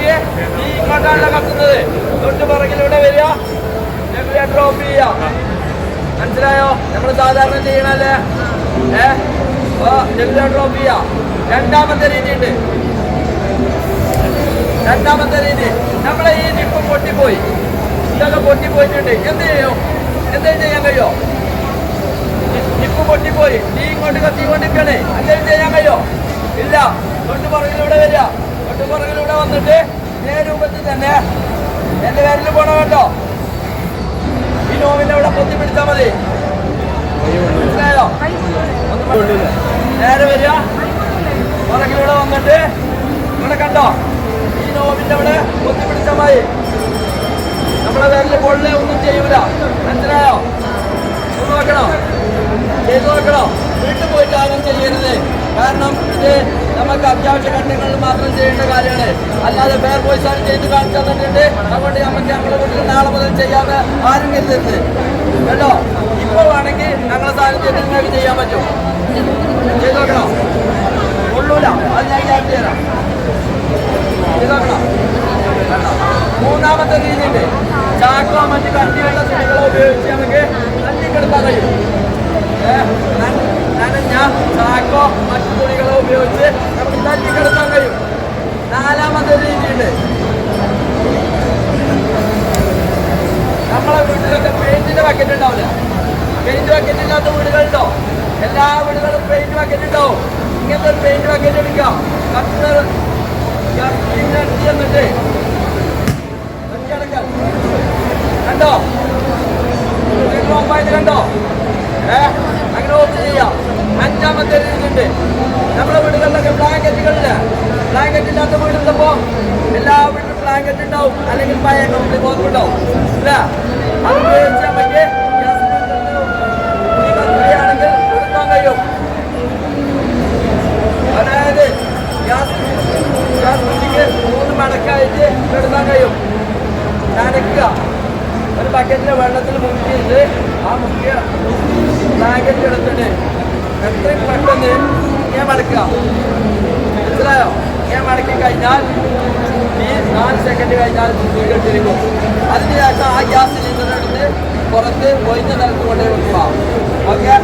ഈ ഇങ്ങോട്ടാണല്ലോ കത്തുന്നത് തൊട്ട് പുറകിലൂടെ വരിക. ഡ്രോപ്പ് ചെയ്യുക മനസ്സിലായോ? നമ്മൾ സാധാരണ ചെയ്യണല്ലേ ഏ? ഓ ഡ്രോപ്പ് രണ്ടാമത്തെ രീതിയുണ്ട് രണ്ടാമത്തെ രീതി. നമ്മളെ ഈ നിപ്പ് പൊട്ടിപ്പോയി. ഇതൊക്കെ പൊട്ടിപ്പോയിട്ടുണ്ട്. എന്ത് ചെയ്യും? എന്തെങ്കിലും ചെയ്യാൻ കഴിയോ? നിപ്പ് പൊട്ടിപ്പോയി. നീ ഇങ്ങോട്ട് കത്തിക്കൊണ്ടിരിക്കണേ എന്തെങ്കിലും ചെയ്യാൻ കഴിയോ? ഇല്ല. തൊട്ട് പുറകിലൂടെ വരിക. പുറകിലൂടെ വന്നിട്ട് ഇതേ രൂപത്തിൽ തന്നെ എന്റെ പേരിൽ പോണോ കേട്ടോ. ഈ നോവിന്റെ അവിടെ പൊത്തി പിടിച്ചാൽ മതി. മനസ്സിലായോ? നേരെ വരിക. പുറകിലൂടെ വന്നിട്ട് ഇവിടെ കണ്ടോ? ഈ നോവിന്റെ അവിടെ പൊത്തി പിടിച്ചാൽ മതി. നമ്മളെ പേരിൽ പോളിലെ ഒന്നും ചെയ്യൂല. മനസ്സിലായോ? നോക്കണോ? ചെയ്തു നോക്കണോ? വീട്ടിൽ പോയിട്ട് ആരും ചെയ്യരുത്. കാരണം ഇത് നമുക്ക് അത്യാവശ്യ ഘട്ടങ്ങളിൽ മാത്രം ചെയ്യേണ്ട കാര്യമാണ്. അല്ലാതെ ഫെയർ വോയിസ് ആണ് ചെയ്ത് കാണിച്ചു തന്നിട്ടുണ്ട് അതുകൊണ്ട് നമുക്ക് നമ്മളെ വീട്ടിൽ നാളെ മുതൽ ചെയ്യാതെ ആരും കരുതരുത്. കേട്ടോ? ഇപ്പോൾ വേണമെങ്കിൽ ഞങ്ങളെ സാഹചര്യത്തിൽ നിങ്ങൾക്ക് ചെയ്യാൻ പറ്റും. ചെയ്ത് നോക്കണം. കൊള്ളൂല. അത് ഞാൻ ഗ്യാരണ്ടി തരാം. ചെയ്ത് നോക്കണം? മൂന്നാമത്തെ രീതിയുണ്ട്. ചാക്കോ മറ്റ് കട്ടിയുള്ള തുണികളോ ഉപയോഗിച്ച് നമുക്ക് തല്ലിക്കെടുക്കാൻ കഴിയും ഏ, നന- നനഞ്ഞ ചാക്കോ മറ്റു തുണികളോ ഉപയോഗിച്ച് നമുക്ക് തല്ലിക്കെടുക്കാൻ കഴിയും നമ്മളെ വീട്ടിലൊക്കെ പെയിന്റിന്റെ ബക്കറ്റ് ഉണ്ടാവില്ല. പെയിന്റ് ബക്കറ്റ് ഇല്ലാത്ത വീടുകളുണ്ടോ? എല്ലാ വീടുകളും പെയിന്റ് ബക്കറ്റ് ഉണ്ടാവും. ഇങ്ങനത്തെ ഒരു പെയിന്റ് ബക്കറ്റ് എടുക്കാം. കട്ടർ എന്നിട്ട് ഒറ്റയടക്കൽ. കണ്ടോ? നിങ്ങൾ ഓഫായത് കണ്ടോ? ഏ അങ്ങനെ ഓഫ് ചെയ്യാം. അഞ്ചാമത്തെ രീതിയുണ്ട്. നമ്മുടെ വീടുകളിലൊക്കെ ബ്ലാങ്കറ്റുകളില്ല ബ്ലാങ്കറ്റ് ഇല്ലാത്ത വീടുള്ളപ്പോ എല്ലാ വീട്ടിലും ബ്ലാങ്കറ്റ് ഉണ്ടാവും അല്ലെങ്കിൽ പഴയ കമ്പനി ബോധം ഉണ്ടാവും ഇല്ല അത് ഉപയോഗിച്ച് നമുക്ക് ഗ്യാസ് സിലിണ്ടറിന് ഈ കത്തിയാണെങ്കിൽ എടുക്കാൻ കഴിയും. അതായത് മൂന്ന് മടക്കായിട്ട് എടുക്കാൻ കഴിയും. നനയ്ക്കുക. ഒരു ബക്കറ്റിലെ വെള്ളത്തിൽ മുക്കിയിട്ട് ആ മുക്കിയ ബ്ലാങ്കറ്റ് എടുത്തിട്ട് എത്രയും പെട്ടെന്ന് ഞാൻ മടക്കുക. മനസ്സിലായോ? ഞാൻ മടക്കി കഴിഞ്ഞാൽ നാല് സെക്കൻഡ് കഴിഞ്ഞാൽ വീട്ടിലിരിക്കും അതിന് അതിനുശേഷം ആ ഗ്യാസ് സിലിണ്ടർ എടുത്ത് പുറത്ത് ഒഴിഞ്ഞ നിലത്ത് കൊണ്ടുപോയി വെക്കുക. ഓക്കെ?